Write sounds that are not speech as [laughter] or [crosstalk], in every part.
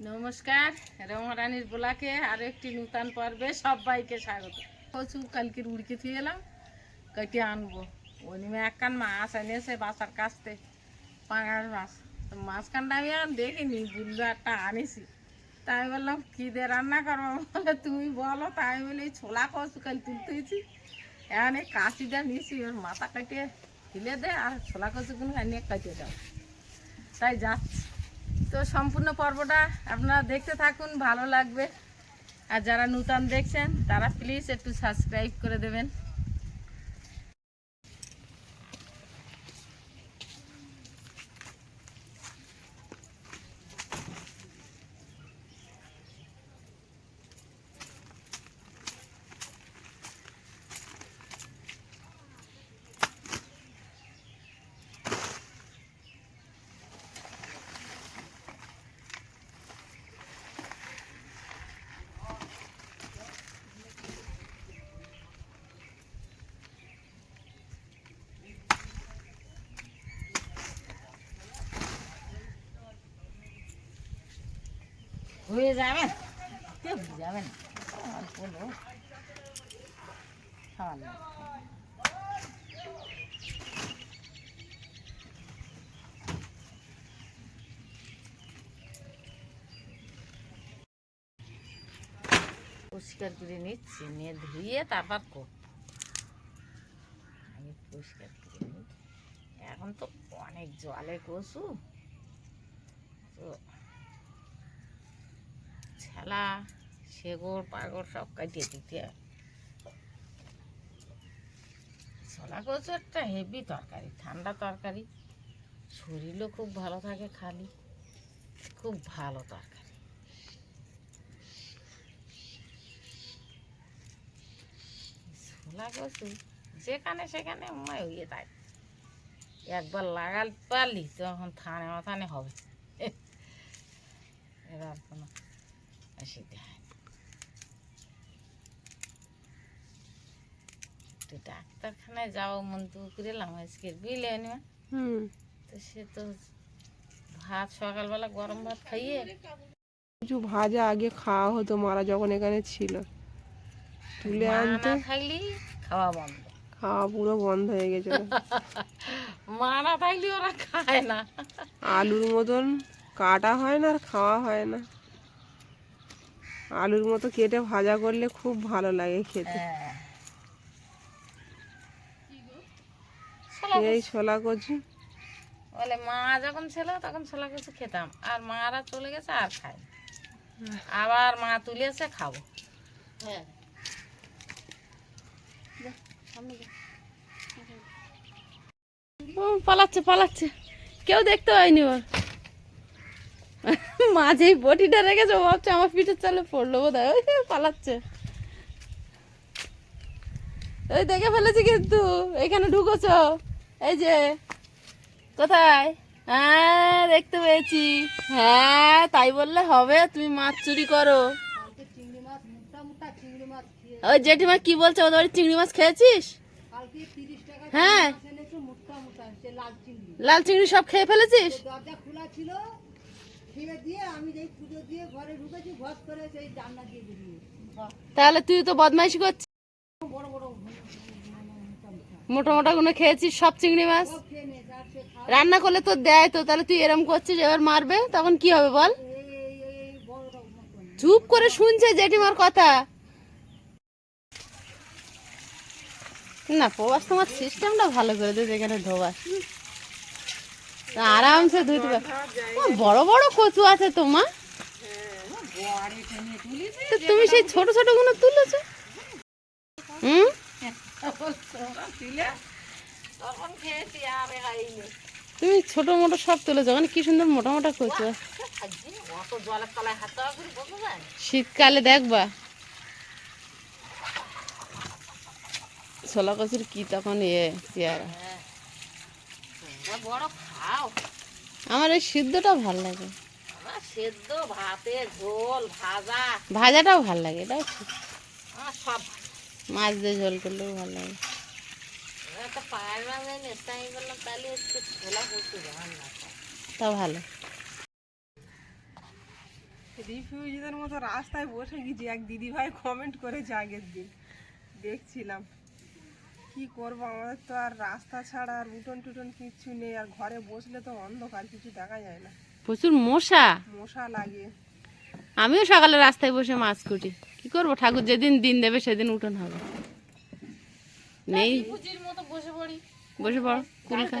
নমস্কার রমরানির বোলাকে আরও একটি নূতন পর্বে সবাইকে স্বাগত। কচু কালকের উড়কে থুয়ে এলাম কেটে আনব। ওই নিমে একখান মাছ এনেছে বাসার কাছতে, পাঙাশ মাছ। তো মাঝখানটা আমি আর দেখিনি বুল্লু একটা আনিছি। তাই বললাম, কী দিয়ে রান্না করব? বলে, তুমি বলো। তাই বলে, ছোলা কচু কাল তুলতেছি। এখন কাশিটা নিয়েছি ওর মাথা কাটিয়ে ফেলে দে, আর ছোলা কচুগুলো এনে কাটিয়ে দাও। তাই যাচ্ছি। তো সম্পূর্ণ পর্বটা আপনারা দেখতে থাকুন, ভালো লাগবে। আর যারা নূতন দেখছেন, তারা প্লিজ একটু সাবস্ক্রাইব করে দেবেন। হয়ে কেউ যাবেন অল্প লোক খাওয়ার পরিষ্কার করে নিচ্ছি, নিয়ে ধুয়ে তারপর আমি পরিষ্কার করে নিচ্ছি। এখন তো অনেক জলে কচু তো ছেলা, শেগড়, পাগড় সব কাটিয়ে দিতে ছোলা কচু একটা হেভি তরকারি, ঠান্ডা তরকারি। শরীরও খুব ভালো থাকে খালি, খুব ভালো তরকারি। ছোলা কচু যেখানে সেখানে মায় হইয়ে থাকে একবার লাগাল পারলি তখন থানে মাথানে হবে। এবার আর কোনো অসুবিধা হয় না। একটু ডাক্তারখানায় যাওয়া মন তো করে এলাম আজকে বিলে নিয়ে তো সে তো ভাত সকালবেলা গরম ভাত খাইয়ে কিছু ভাজা আগে খাওয়া হতো মারা যখন এখানে ছিল। তুলে আনতো। থাকলি খাওয়া বন্ধ। খাওয়া পুরো বন্ধ হয়ে গেছিল মা না থাকলে ওরা খায় না। আলুর মতন কাটা হয় না আর খাওয়া হয় না। আলুর মতো কেটে ভাজা করলে খুব ভালো লাগে খেতে। হ্যাঁ। এই ছোলা কচু। বলে মা যখন ছিল তখন ছোলা কিছু খেতাম আর মারা চলে গেছে আর খাই আবার মা তুলেছে খাব। ও পালাচ্ছে পালাচ্ছে। কেউ দেখতে হয়নি ওর। [laughs] মাঝে বটিটা রেখেছে ভাবছে আমার পিঠের চালে পড়ল বোধ হয় পালাচ্ছে। ওই দেখে ফেলেছি কিন্তু। এখানে ঢুকোছ। এই যে কোথায়? হ্যাঁ দেখতে পেয়েছি। হ্যাঁ তাই বললে হবে তুমি মাছ চুরি করো। ওই জেঠিমা কি বলছে ওদের বাড়ির চিংড়ি মাছ খেয়েছিস? হ্যাঁ। লাল চিংড়ি। সব খেয়ে ফেলেছিস? দরজা খোলা ছিল ফিরে দিয়ে আমি যেই পুজো দিয়ে ঘরে ঢুকেছি ঘর করে সেই জানলা দিয়ে বেরিয়ে তাহলে তুই তো বদমাইশি করছিস। বড় বড় মোটা মোটা গুলো খেয়েছিস? সব চিংড়ি মাছ? রান্না করলে তো দেয় তো তাহলে তুই এরম করছিস এবার মারবে? তখন কি হবে বল? চুপ করে শুনছে জেঠিমার কথা। না প্রবাস তোমার সিস্টেমটা ভালো করে দিয়েছে এখানে ধোবাস। আরামসে ধুইতে পার বড় বড় কচু আছে তোমার তো তুমি সেই ছোট ছোটগুলো তুলেছো? হুম? তুমি ছোট মোটো সব তুলেছো মানে কি সুন্দর মোটা মোটা কচু। শীতকালে দেখবা। ছোলা কচুর কি তখন ইয়ে চেয়ারা আমার এই সিদ্ধটা ভালো লাগে। আমার সেদ্ধ ভাতে ঝোল ভাজা। ভাজাটাও ভালো লাগে এটাও আমার সব মাছ দিয়ে ঝোল করলেও ভালো লাগে। তাও ভালো। রিফিউজিদের মতো রাস্তায় বসে গেছি এক দিদি ভাই কমেন্ট করেছে আগের দিন। দেখছিলাম। কি করব? আমাদের তো আর রাস্তা ছাড়া আর উঠোন টুটন কিচ্ছু নেই আর ঘরে বসলে তো অন্ধকার কিছু দেখা যায় না। প্রচুর মশা। মশা লাগে। আমিও সকালে রাস্তায় বসে মাছ কুটি। কি করব? ঠাকুর যেদিন দিন দেবে সেদিন উঠোন হবে। নেই। পুজির মতো বসে পড়ি? বসে পড় কুল খা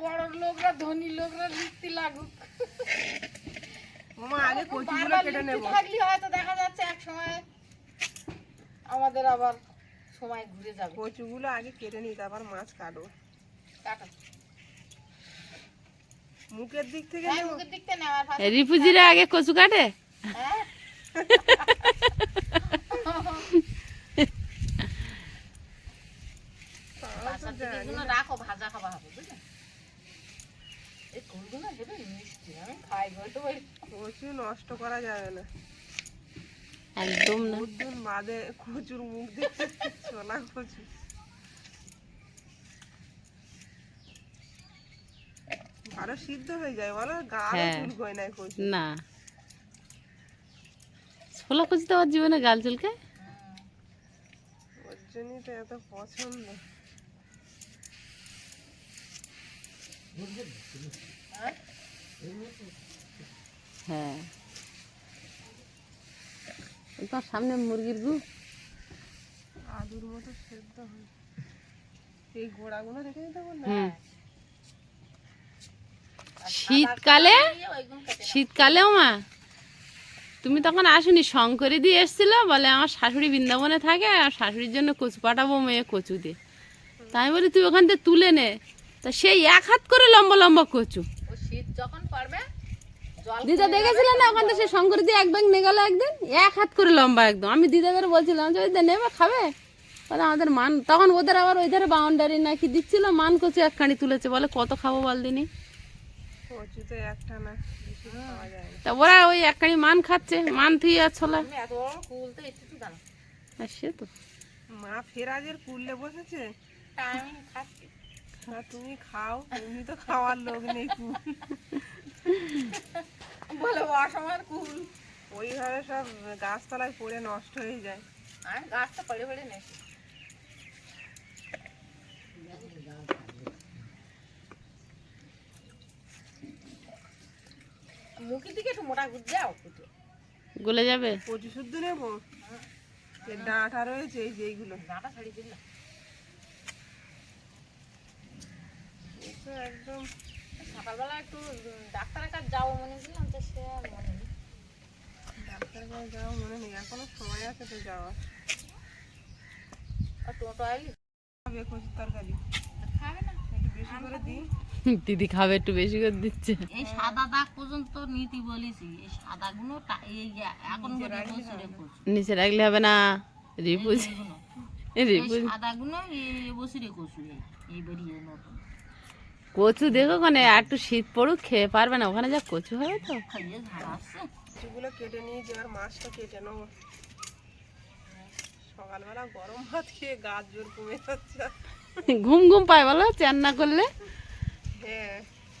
বড় লোকরা ধনী লোকরা লিখতে লাগুক। মামা আগে কচুগুলো কেটে নেব। থাকলে হয়তো দেখা যাচ্ছে এক সময় আমাদের আবার সময় ঘুরে যাবে। কচুগুলো আগে কেটে নিই তারপর মাছ কাটা। মুখের দিক থেকে হ্যাঁ, মুখের দিক থেকে নেওয়ার পাশে আগে কচু কাটে? হ্যাঁ। রাখো ভাজা খাওয়া হবে বুঝলে? এই কুলগুলো দেবে? মিষ্টি আমি খাই বলতে বলি কচু নষ্ট করা যাবে না। একদম না। বাদে কচুর মুখ দেখতে সোনা কচু। আরও সিদ্ধ হয়ে যায় বলো? গা হ্যাঁ। চুলকোয় না কচু। না। ছোলা কচু তো আমার জীবনে গাল চুলকে? ওর জন্যই তো এত পছন্দ। হ্যাঁ? তোমার সামনে মুরগির গু। আলুর মতো সেদ্ধ হয়। এই গোড়াগুলো রেখে দিতে বললে? হুম শীতকালে? শীতকালেও মা? তুমি তখন আসুনি শঙ্করি দিয়ে এসছিল বলে আমার শাশুড়ি বৃন্দাবনে থাকে আর শাশুড়ির জন্য কচু পাঠাবো মেয়ে কচু দিয়ে তাই বলি তুই ওখান থেকে তুলে নে। তা সেই এক হাত করে লম্বা লম্বা কচু। ও শীত যখন জল দিদা দেখেছিল না ওখান থেকে সে শঙ্কর দিয়ে এক ব্যাগ নিয়ে গেল একদিন? এক হাত করে লম্বা একদম। আমি দিদাদের বলছিলাম যে ওই নেবে খাবে? বলে আমাদের মান তখন ওদের আবার ওই ধারে বাউন্ডারি নাকি দিচ্ছিল মান কচু একখানি তুলেছে বলে কত খাব বল দিনি? তো একটা না বেশি খাওয়া যায় না। তা ওরা ওই একখানি মান খাচ্ছে মান থুই আর ছোলা। সে তো। মা ফেরাজের কুললে বসেছে? আমি খাচ্ছি। তুমি খাও তুমি তো খাওয়ার লোক নেই অসময়ের কুল। ওইভাবে সব গাছতলায় পড়ে নষ্ট হয়ে যায়। গাছটা পড়ে পড়ে নেছি মুখের দিকে একটু মোটা গুজ যাও। কুটে গলে যাবে? কচু শুদ্ধ নেব? যে ডাঁটা রয়েছে এই যে এইগুলো। গাঁটা ছাড়িয়ে দিলাম। একদম সকালবেলা একটু ডাক্তারের কাছে যাব মনে ছিলাম তো সে আর মনে নেই। ডাক্তার কাছে যাওয়া মনে নেই এখনও সময় আছে তো যাওয়ার। আর টোটো আইলি? হবে কচুর তরকারি। খাবে না? একটু বেশি করে দিই। দিদি খাবে একটু বেশি করে দিচ্ছে। এই সাদা দাগ পর্যন্ত নীতি বলেছি এই সাদাগুলো টা- এই এখন নিচে রাখলে হবে না। রিপুজ এই রিপুজ সাদাগুলো এই বসে রেখো এই বেরিয়ে নতুন। কচু দেখো ওখানে একটু শীত পড়ুক খেয়ে পারবে না। ওখানে যা কচু হবে তো। কচুগুলো কেটে নিয়েছি আর মাছটা কেটে নেব। সকালবেলা গরম ভাত খেয়ে গাছ জোর কমে যাচ্ছে। ঘুম ঘুম পায় বলো চান না করলে? হ্যাঁ।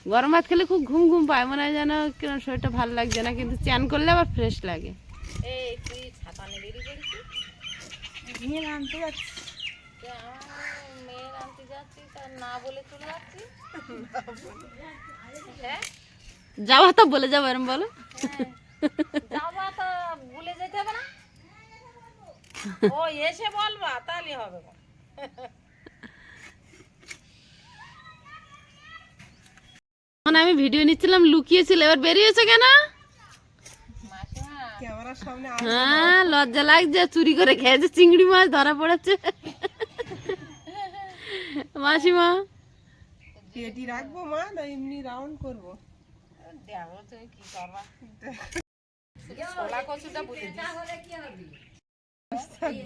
গরম ভাত খেলে খুব ঘুম ঘুম পায় মনে হয় যেন কেন শরীরটা ভালো লাগছে না কিন্তু চান করলে আবার ফ্রেশ লাগে। এই তুই ছাতা নিয়ে বেরিয়ে পড়েছিস নিয়ে আনতে যাচ্ছি। যে না বলে চলে হ্যাঁ? যাওয়া তো বলে যাব এরম বলো। তো ভুলে যেতে হবে না। ও এসে বলবা তাহলে হবে। তখন আমি ভিডিও নিচ্ছিলাম লুকিয়েছিল এবার বেরিয়েছে কেন? মাসিমা। ক্যামেরার সামনে হ্যাঁ লজ্জা লাগছে চুরি করে খেয়েছে চিংড়ি মাছ ধরা পড়েছে। মাসিমা? পেটি রাখব মা না এমনি রাউন্ড করব? দেখো তুমি কি করবা ছোলা কচুটা বুঝে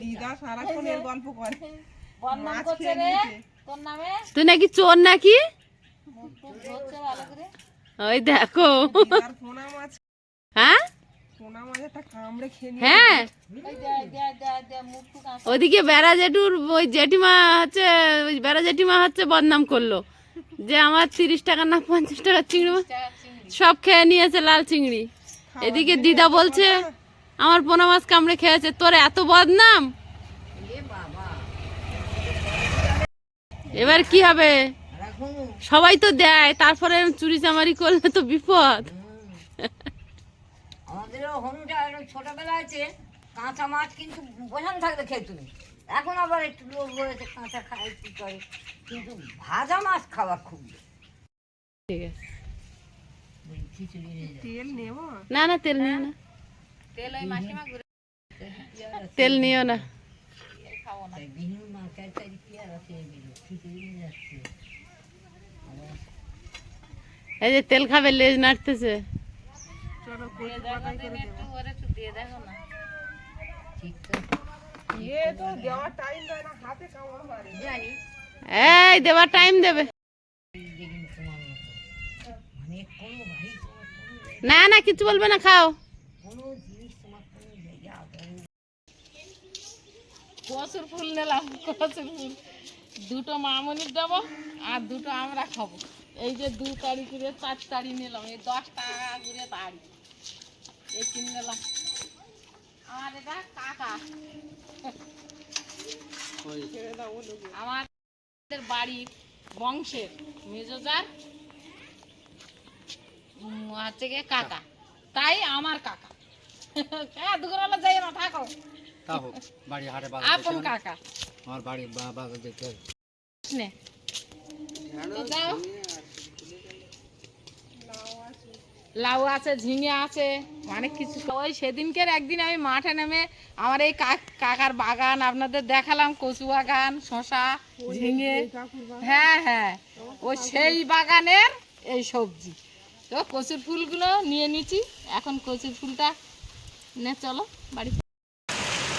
দিদা সারাক্ষণ এর গল্প করে তুই নাকি চোর নাকি? ওই দেখো। হ্যাঁ? পোনা মাছ কামড়ে খেয়ে নিয়ে হ্যাঁ? ওইদিকে বেড়া জেঠুর ওই জেঠিমা হচ্ছে ওই বেড়া জেঠিমা হচ্ছে বদনাম করল। যে আমার তিরিশ টাকা না পঞ্চাশ টাকা চিংড়ি সব খেয়ে নিয়েছে লাল চিংড়ি। এদিকে দিদা বলছে আমার পোনা মাছ কামড়ে খেয়েছে তোর এত বদনাম? এবার কি হবে? সবাই তো দেয় তারপরে চুরি চামারি করলে তো বিপদ। আমাদেরও হনুটা ছোটবেলা আছে। কাঁচা মাছ কিন্তু বোঝান থাকতে খেয়ে তুমি। এখন আবার একটু লোক রয়েছে কাঁচা খায় কি করে? কিন্তু ভাজা মাছ খাওয়া খুব ঠিক আছে। তেল নেব? না না তেল নিও না। তেল ওই মাসিমা ঘুরে তেল নিও না। খাব না তাই বিনুর চারি পেয়ারা খেয়ে দিল খিচুড়ি নিয়ে যাচ্ছে। এই যে তেল খাবে লেজ নাড়তেছে। চলো দিয়ে দেখো না। তো দেওয়ার টাইম এই দেবে না না কিছু বলবে না খাও। কচুর ফুল নিলাম কচুর ফুল। দুটো মামনির দেবো আর দুটো আমরা খাব। এই যে দু তারি করে চার তারি নিলাম এই দশ টাকা করে তারি এই কিনে নিলাম। আমার এটা কাকা। আমাদের বাড়ির বংশের মেজোজার হচ্ছে গিয়ে কাকা। তাই আমার কাকা। হ্যাঁ দুপুরবেলা যাই না থাকো। তা বাড়ি হাটে আপন কাকা। আমার বাড়ি বা- বাজার দেখতে হবে। নে তো দাও লাউ আছে ঝিঙে আছে অনেক কিছু। ওই সেদিনকের একদিন আমি মাঠে নেমে আমার এই কাকার বাগান আপনাদের দেখালাম কচু বাগান শশা ঝিঙে। হ্যাঁ হ্যাঁ। ও সেই বাগানের এই সবজি। তো কচুর ফুলগুলো নিয়ে নিচ্ছি। এখন কচুর ফুলটা নে চলো বাড়ি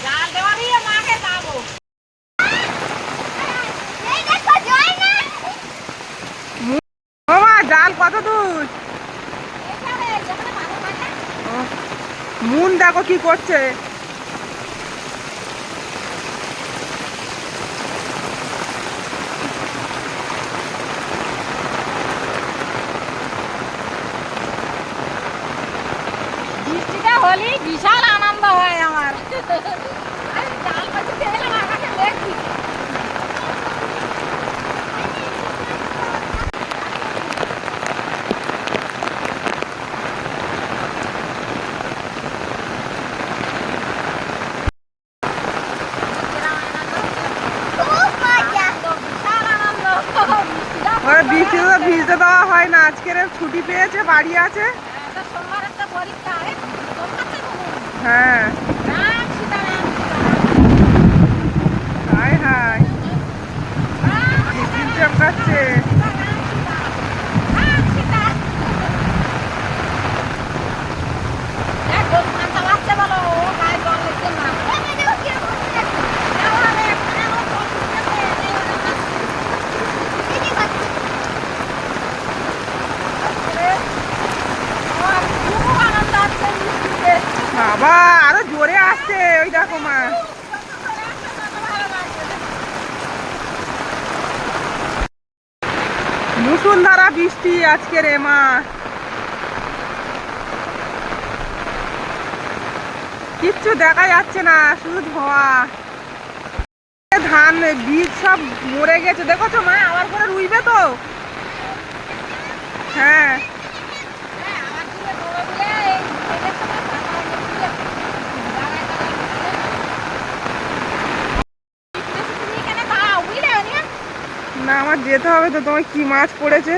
জাল যাব মামা জাল কত দূর ও, মুন দেখো কি করছে বৃষ্টিটা হলেই বিশাল আনন্দ হয় আমার আমি জাল পাতিতে এলাম আকাশে দেখছি বিশাল আনন্দ ওরা বৃষ্টি তো ভিজতে দেওয়া হয় না ছুটি পেয়েছে বাড়ি আছে একটা সোমবার একটা পরীক্ষা এই সোমবার তো মনে হয়। হ্যাঁ রাম সীতারাম হায় হায় ঝিঝির চমকাচ্ছে রাম সীতা এক গোল মাথা বাচ্চা বলো ও গায়ে জল লেগে না বাবা আরও জোরে আসছে ওই দেখো মা মুসুলধারা বৃষ্টি আজকে রে মা কিচ্ছু দেখা যাচ্ছে না, শুধু ধোয়া। ধান, বীজ সব মরে গেছে। দেখো তো মা? আবার করে রুইবে তো? হ্যাঁ। না, আমার যেতে হবে তো। তোমার কি মাছ পড়েছে?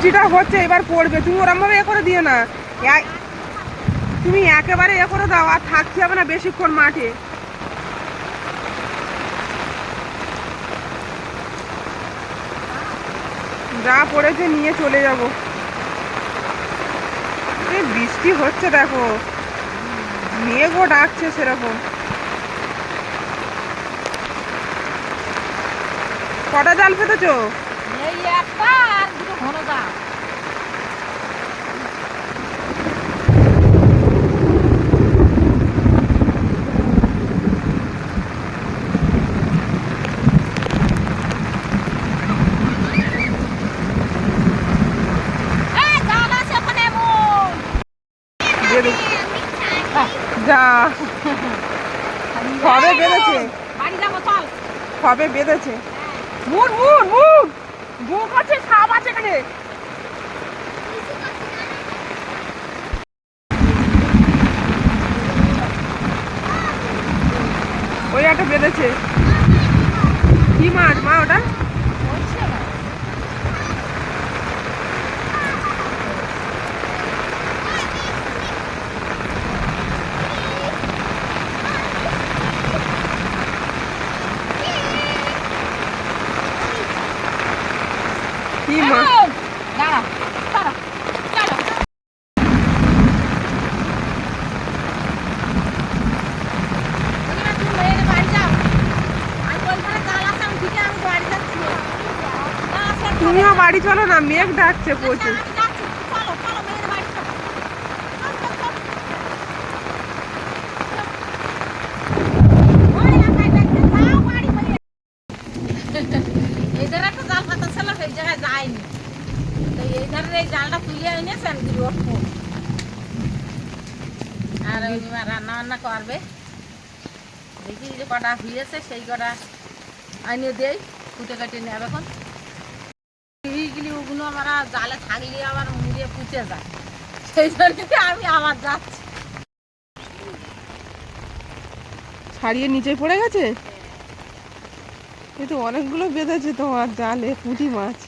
বৃষ্টিটা হচ্ছে, এবার পড়বে। তুমি ওরম ভাবে এ করে দিও না। তুমি একেবারে এ করে দাও, আর থাকতে হবে না বেশিক্ষণ মাঠে। যা পড়েছে নিয়ে চলে যাব। বৃষ্টি হচ্ছে দেখো। মেঘও ডাকছে সেরকম। কটা জাল পেতেছো একটা আর দুটো ঘন দাম দিয়ে দে। যা কবে বেঁধেছে বাড়ি যাব চল কবে বেঁধেছে। Moon moon moon. বুক আছে, সাপ আছে এখানে। ওই একটা বেঁধেছে। কি মাছ, মা, ওটা কি মাছ দাঁড়া দাঁড়া চলো তুমি মেয়ের বাড়ি যাও আমি ওইখানে কাল আসাম থেকে আমি বাড়ি যাচ্ছি না, আসো, তুমিও বাড়ি চলো না মেঘ ডাকছে প্রচুর আমি যাচ্ছি। চলো, চলো, মেয়ের বাড়ি চলো। চল, চল, চল। ওই একাই ডাকছে, যাও বাড়ি বলে। এই ধারে একটা জাল পাতা ছিল সেই জায়গায় যায়নি তো এই ধারে এই জালটা তুলে এনে স্যান্ডুইচ উঠবো আর রান্না বান্না করবে। দেখি যে কটা হয়েছে, সেই কটা আনিয়ে দেই, কুটে কাটে নেবে এখন। জালে থাকলে পুচে যায়। সেই আমি যাচ্ছি। ছাড়িয়ে নিচে পড়ে গেছে? এই অনেকগুলো বেঁধেছে তোমার জালে, পুঁটি মাছ।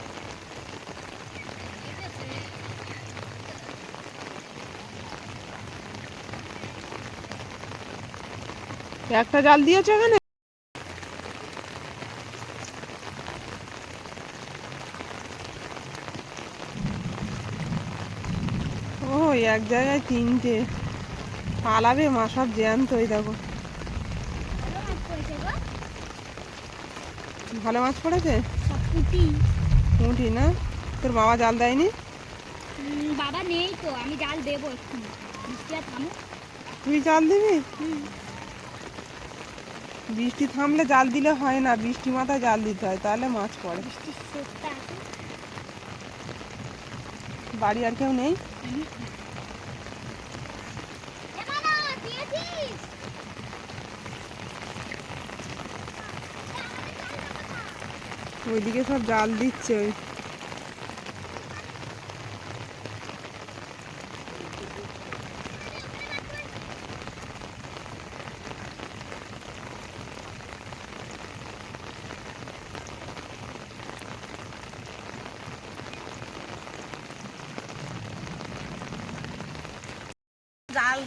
একটা জাল দিয়েছ এখানে ও এক জায়গায় তিনটে। পালাবে মা সব জ্যান্ত ওই দেখো। ভালো মাছ পড়েছে? পুঁটি না? তোর বাবা জাল দেয়নি? বাবা নেই তো আমি জাল দেবো তুই জাল দিবি? বৃষ্টি থামলে জাল দিলে হয় না বৃষ্টি মাথায় জাল দিতে হয় তাহলে মাছ পড়ে। বাড়ি আর কেউ নেই? ওইদিকে সব জাল দিচ্ছে ওই।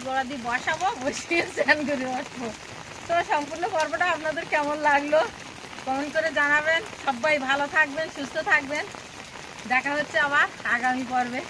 গোড়া দিয়ে বসাবো, বসিয়ে স্নান করে আসব তো সম্পূর্ণ পর্বটা আপনাদের কেমন লাগল? কমেন্ট করে জানাবেন। সবাই ভালো থাকবেন সুস্থ থাকবেন। দেখা হচ্ছে আবার আগামী পর্বে।